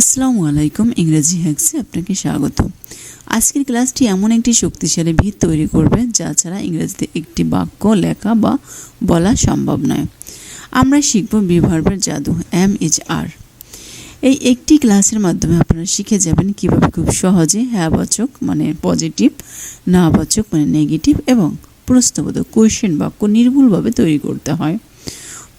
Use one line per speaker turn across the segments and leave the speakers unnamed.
আসসালামু আলাইকুম, ইংরেজি হ্যাক্সে আপনাকে স্বাগত। আজকের ক্লাসটি এমন একটি শক্তিশালী ভিত তৈরি করবে যা ছাড়া ইংরেজিতে একটি বাক্য, লেখা বা বলা সম্ভব নয়। আমরা শিখব বিভার্বের জাদু, এম ইজ আর। এই একটি ক্লাসের মাধ্যমে আপনারা শিখে যাবেন কীভাবে খুব সহজে হ্যাঁবাচক মানে পজিটিভ, নাবাচক মানে নেগেটিভ এবং প্রশ্নবোধক কোয়েশ্চেন বাক্য নির্ভুলভাবে তৈরি করতে হয়।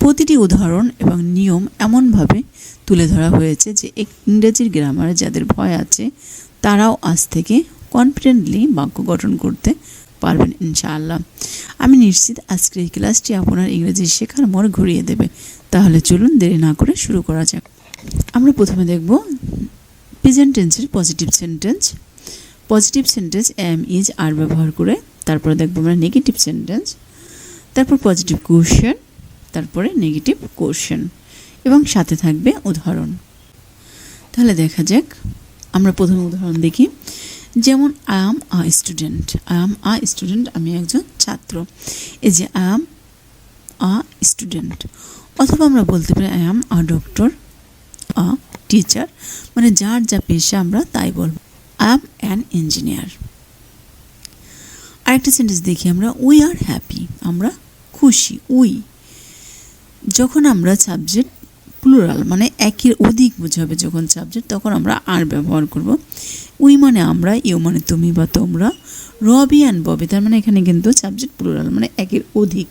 প্রতিটি উদাহরণ এবং নিয়ম এমনভাবে তুলে ধরা হয়েছে যে ইংরেজির গ্রামারে যাদের ভয় আছে, তারাও আজ থেকে কনফিডেন্টলি বাক্য গঠন করতে পারবেন, ইনশাআল্লাহ। আমি নিশ্চিত আজকের এই ক্লাসটি আপনার ইংরেজি শেখার মোড় ঘুরিয়ে দেবে। তাহলে চলুন দেরি না করে শুরু করা যাক। আমরা প্রথমে দেখব প্রেজেন্ট টেন্সের positive sentence positive sentence am is are ব্যবহার করে তারপরে দেখব আমরা নেগেটিভ সেন্টেন্স তারপর পজিটিভ কোশ্চেন তারপরে নেগেটিভ কোশ্চেন এবং সাথে থাকবে উদাহরণ। তাহলে দেখা যাক, আমরা প্রথম উদাহরণ দেখি। যেমন I am a student I am a student আমি একজন ছাত্র। এই যে আই আম আ স্টুডেন্ট অথবা আমরা বলতে পারি I am a doctor a teacher মানে যার যা পেশা আমরা তাই বলব। আই আম অ্যান ইঞ্জিনিয়ার আরেকটা সেন্টেন্স দেখি আমরা উই আর হ্যাপি আমরা খুশি উই যখন আমরা সাবজেক্ট প্লুরাল মানে একের অধিক বোঝাবে যখন সাবজেক্ট তখন আমরা আর ব্যবহার করব। উই মানে আমরা, ইউ মানে তুমি বা তোমরা রবি অ্যান্ড ববি তার মানে এখানে কিন্তু সাবজেক্ট প্লুরাল মানে একের অধিক।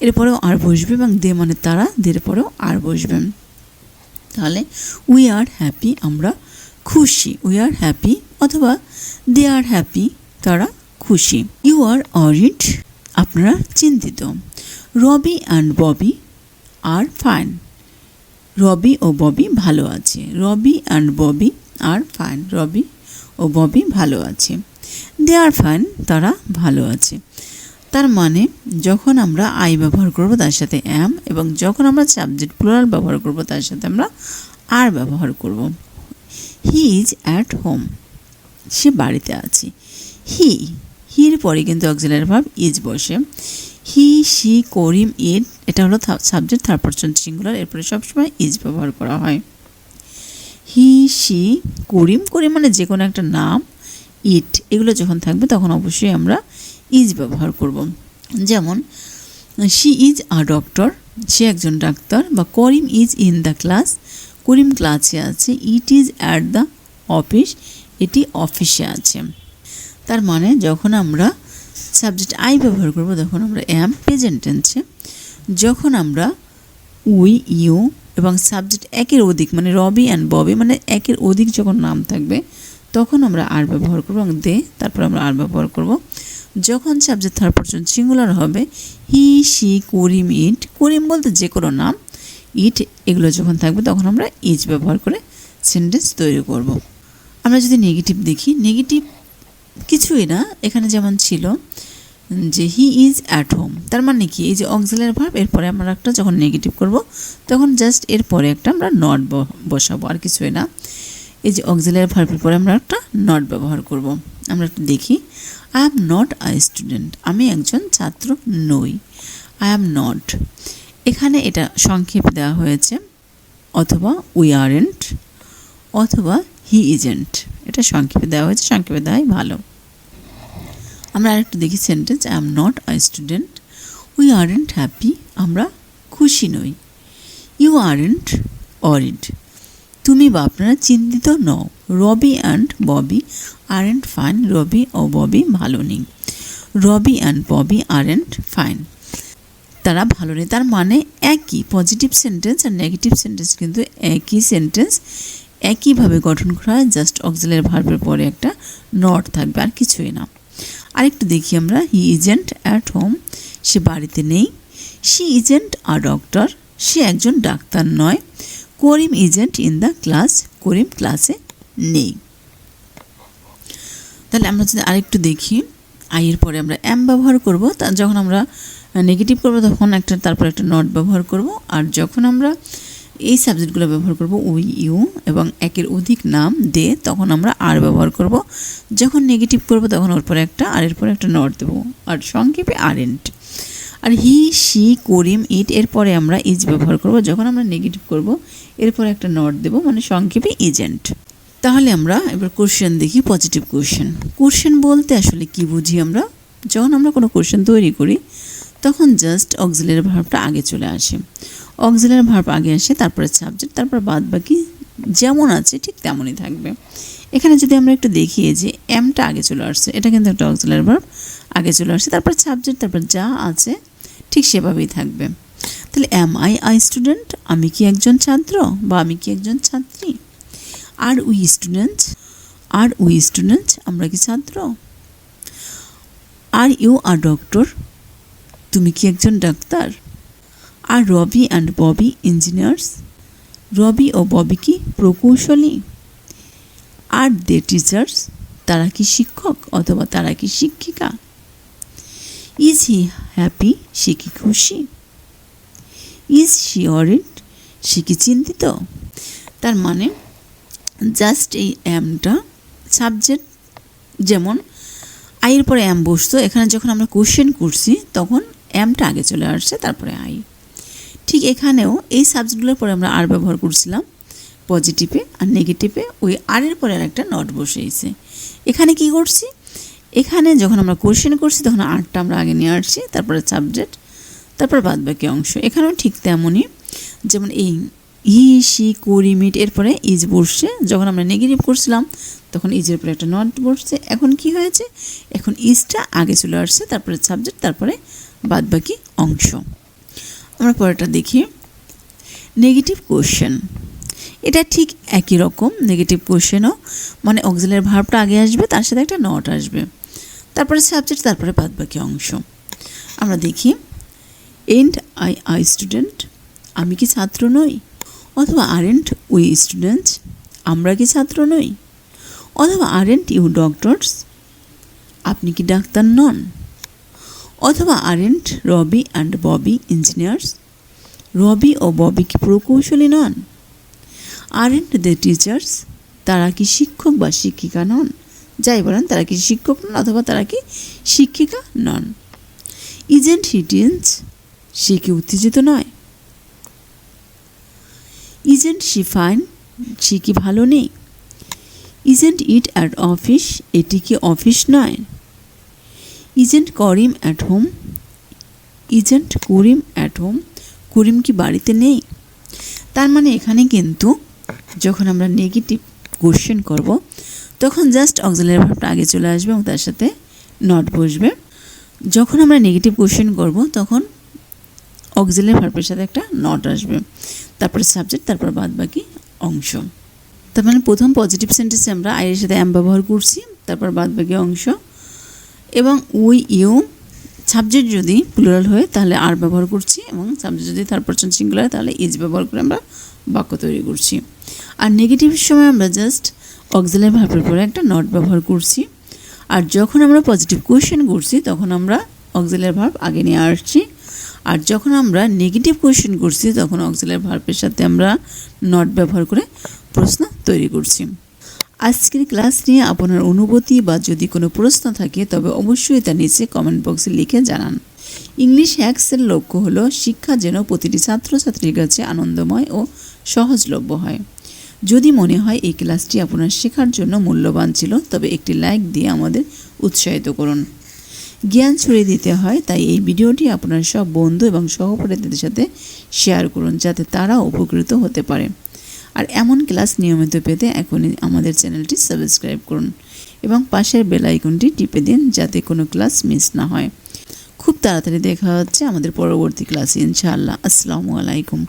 এরপরেও আর বসবে এবং দে মানে তারা, দের পরেও আর বসবেন তাহলে, উই আর হ্যাপি আমরা খুশি, উই আর হ্যাপি অথবা দে আর হ্যাপি তারা খুশি। ইউ আর অরিড আপনারা চিন্তিত। Robi and Bobby are fine. Robi O Bobby ভালো আছে। Robi and Bobby are fine. Robi O Bobby ভালো আছে। দে আর ফাইন, তারা ভালো আছে। তার মানে যখন আমরা আই ব্যবহার করব, তার সাথে অ্যাম এবং যখন আমরা সাবজেক্ট প্লুরাল ব্যবহার করব, তার সাথে আমরা আর ব্যবহার করব। He is at home. সে বাড়িতে আছে। হি, হির পরে কিন্তু অক্সিলারি ভাব ইজ বসে। হি সি করিম ইট এটা হলো সাবজেক্ট থার্ড পার্সন সিঙ্গুলার এরপরে সবসময় ইজ ব্যবহার করা হয়। হি সি করিম করিম মানে যে কোনো একটা নাম, ইট, এগুলো যখন থাকবে তখন অবশ্যই আমরা ইজ ব্যবহার করব। যেমন, শি ইজ আ ডক্টর, সে একজন ডাক্তার, বা Karim is in the class, Karim ক্লাসে আছে, it is at the office, এটি অফিসে আছে। তার মানে যখন আমরা সাবজেক্ট আই ব্যবহার করব তখন আমরা অ্যাম প্রেজেন্ট টেন্সে যখন আমরা উই ইউ এবং সাবজেক্ট একের অধিক মানে রবি অ্যান্ড ববি মানে একের অধিক যখন নাম থাকবে, তখন আমরা আর ব্যবহার করব এবং দে তারপর আমরা আর ব্যবহার করব। যখন সাবজেক্ট থার্ড পার্সন সিঙ্গুলার হবে হি সি করিম ইট করিম বলতে যে কোনো নাম ইট এগুলো যখন থাকবে, তখন আমরা ইজ ব্যবহার করে সেন্টেন্স তৈরি করব। আমরা যদি নেগেটিভ দেখি নেগেটিভ কিছুই না, এখানে যেমন ছিল যে হি ইজ অ্যাট হোম তার মানে কি? এই যে অক্সিলারি ভার্ব এরপরে আমরা একটা যখন নেগেটিভ করব, তখন জাস্ট এরপরে একটা আমরা নট বসাবো, আর কিছুই না। এই যে অক্সিলারি ভার্বের পরে আমরা একটা নট ব্যবহার করব। আমরা একটু দেখি। I am not a student আমি একজন ছাত্র নই। আই অ্যাম নট এখানে এটা সংক্ষেপে দেওয়া হয়েছে, অথবা উই আরেন্ট অথবা হি ইজেন্ট এটা সংক্ষেপে দেওয়া হয়েছে, সংক্ষেপে দেওয়াই ভালো। আমরা আরেকটু দেখি sentence I am not a student we aren't happy আমরা খুশি নই। ইউ আরেন্ট অরিড তুমি বা আপনারা চিন্তিত নও। Robi and Bobby aren't fine Robi O Bobby ভালো নেই। Robi and Bobby aren't fine তারা ভালো নেই। তার মানে একই। পজিটিভ সেন্টেন্স আর নেগেটিভ সেন্টেন্স কিন্তু একই সেন্টেন্স একইভাবে গঠন করা হয়। জাস্ট অক্সিলারি ভার্বের পরে একটা নট থাকবে। আর কিছুই না। আরেকটু দেখি আমরা। হি ইজেন্ট অ্যাট হোম সে বাড়িতে নেই। শি ইজেন্ট আ ডক্টর সে একজন ডাক্তার নয়। Karim isn't in the class Karim ক্লাসে নেই। তাহলে আমরা যদি আরেকটু দেখি আইয়ের পরে আমরা এম ব্যবহার করব। তা যখন আমরা নেগেটিভ করব তখন একটা, তারপর একটা নট ব্যবহার করব। আর যখন আমরা এই সাবজেক্টগুলো ব্যবহার করব উই, ইউ এবং একের অধিক নাম দে, তখন আমরা আর ব্যবহার করব। যখন নেগেটিভ করব, তখন ওর পরে একটা, আর এর পরে একটা নট দেবো। আর সংক্ষেপে আরেন্ট আর হি শি করিম ইট এরপরে আমরা ইজ ব্যবহার করব। যখন আমরা নেগেটিভ করব এরপরে একটা নট দেব মানে সংক্ষেপে এজেন্ট তাহলে আমরা এবার কোশ্চেন দেখি পজিটিভ কোশ্চেন কোশ্চেন বলতে আসলে কি বুঝি আমরা? যখন আমরা কোনো কোশ্চেন তৈরি করি, তখন জাস্ট অক্সিলের ভাবটা আগে চলে আসে। অক্সিলারি ভার্ব আগে আসে, তারপরে সাবজেক্ট তারপর বাদ বাকি যেমন আছে ঠিক তেমনই থাকবে। এখানে যদি আমরা একটু দেখি যে এমটা আগে চলে আসছে, এটা কিন্তু একটা অক্সিলার ভার্ব আগে চলে আসছে, তারপর সাবজেক্ট তারপর যা আছে ঠিক সেভাবেই থাকবে। তাহলে এম আই আই স্টুডেন্ট আমি কি একজন ছাত্র বা আমি কি একজন ছাত্রী? Are we student are we student আমরা কি ছাত্র? আর ইউ আর ডক্টর তুমি কি একজন doctor? Are Robi and Bobby engineers Robi O Bobby কি প্রকৌশলী? আর দে টিচার্স তারা কি শিক্ষক অথবা তারা কি শিক্ষিকা? ইজ হি হ্যাপি সে কি খুশি? ইজ শি অরিড সে কি চিন্তিত? তার মানে জাস্ট এই অ্যামটা সাবজেক্ট যেমন আইয়ের পরে অ্যাম বসতো, এখানে যখন আমরা কোশ্চেন করছি, তখন অ্যামটা আগে চলে আসছে, তারপরে আই ঠিক এখানেও এই সাবজেক্টগুলোর পরে আমরা আর ব্যবহার করছিলাম। পজিটিভে আর নেগেটিভে ওই আরের পরে আর একটা নট বসেছে এখানে কি করছি? এখানে যখন আমরা কোশ্চেন করছি, তখন আরটা আমরা আগে নিয়ে আসছি, তারপরে সাবজেক্ট তারপর বাদ বাকি অংশ। এখানেও ঠিক তেমনই। যেমন এই হি সি করি মিট এরপরে ইজ বসছে। যখন আমরা নেগেটিভ করছিলাম, তখন ইজের পরে একটা নট বসছে। এখন কি হয়েছে? এখন ইজটা আগে চলে আসছে, তারপরে সাবজেক্ট তারপরে বাদ বাকি অংশ। আমরা পরেরটা দেখি। নেগেটিভ কোশ্চেন এটা ঠিক একই রকম নেগেটিভ কোশ্চেনও মানে অক্সিলের ভার্বটা আগে আসবে, তার সাথে একটা নট আসবে। তারপরে সাবজেক্ট তারপরে বাদ বাকি অংশ। আমরা দেখি এন্ড আই আই স্টুডেন্ট আমি কি ছাত্র নই? অথবা আরেন্ট উই স্টুডেন্টস আমরা কি ছাত্র নই? অথবা আরেন্ট ইউ ডক্টরস আপনি কি ডাক্তার নন? অথবা aren't, Robi and Bobby engineers Robi O Bobby কি প্রকৌশলী নন? আরেন্ট দ্য টিচার্স তারা কি শিক্ষক বা শিক্ষিকা নন? যাই বলেন, তারা কি শিক্ষক নন অথবা তারা কি শিক্ষিকা নন? ইজেন্ট হি সে কি উত্তেজিত নয়? ইজেন্ট শি ফাইন সে কি ভালো নেই? ইজেন্ট ইট অ্যাট অফিস এটি কি অফিস নয়? Isn't Karim at home? Isn't Karim at home? Karim কি বাড়িতে নেই? তার মানে এখানে কিন্তু যখন আমরা নেগেটিভ কোশ্চেন করব, তখন জাস্ট অক্সিলারি ভাবটা আগে চলে আসবে এবং তার সাথে নট বসবে। যখন আমরা নেগেটিভ কোশ্চেন করব, তখন অক্সিলারি ভার্বের সাথে একটা নট আসবে। তারপরে সাবজেক্ট তারপর বাদ বাকি অংশ। তার মানে প্রথম পজিটিভ সেন্টেন্সে আমরা আইয়ের সাথে অ্যাম ব্যবহার করছি, তারপর বাদ বাকি অংশ এবং উই, ইউ সাবজেক্ট যদি প্লুরাল হয়, তাহলে আর ব্যবহার করছি এবং সাবজেক্ট যদি থার্ড পার্সন সিঙ্গুলার তাহলে ইজ ব্যবহার করে আমরা বাক্য তৈরি করছি। আর নেগেটিভের সময় আমরা জাস্ট অক্সিলারি ভার্বের পরে একটা নট ব্যবহার করছি। আর যখন আমরা পজিটিভ কোয়েশ্চেন করছি, তখন আমরা অক্সিলারি ভার্ব আগে নিয়ে আসছি। আর যখন আমরা নেগেটিভ কোয়েশ্চেন করছি, তখন অক্সিলারি ভার্বের সাথে আমরা নট ব্যবহার করে প্রশ্ন তৈরি করছি। আজকের ক্লাস নিয়ে আপনার অনুভূতি বা যদি কোনো প্রশ্ন থাকে, তবে অবশ্যই তা নিচে কমেন্ট বক্সে লিখে জানান। ইংলিশ হ্যাক্সের লক্ষ্য হলো শিক্ষা যেন প্রতিটি ছাত্রছাত্রীর কাছে আনন্দময় ও সহজলভ্য হয়। যদি মনে হয় এই ক্লাসটি আপনার শেখার জন্য মূল্যবান ছিল, তবে একটি লাইক দিয়ে আমাদের উৎসাহিত করুন। জ্ঞান ছড়িয়ে দিতে হয়, তাই এই ভিডিওটি আপনার সব বন্ধু এবং সহপাঠীদের সাথে শেয়ার করুন, যাতে তারা উপকৃত হতে পারে। আর এমন ক্লাস নিয়মিত পেতে এখনই আমাদের চ্যানেলটি সাবস্ক্রাইব করুন এবং পাশের বেল আইকনটি টিপে দিন যাতে কোনো ক্লাস মিস না হয়। খুব তাড়াতাড়ি দেখা হচ্ছে আমাদের পরবর্তী ক্লাসে, ইনশাআল্লাহ। আসসালামু আলাইকুম।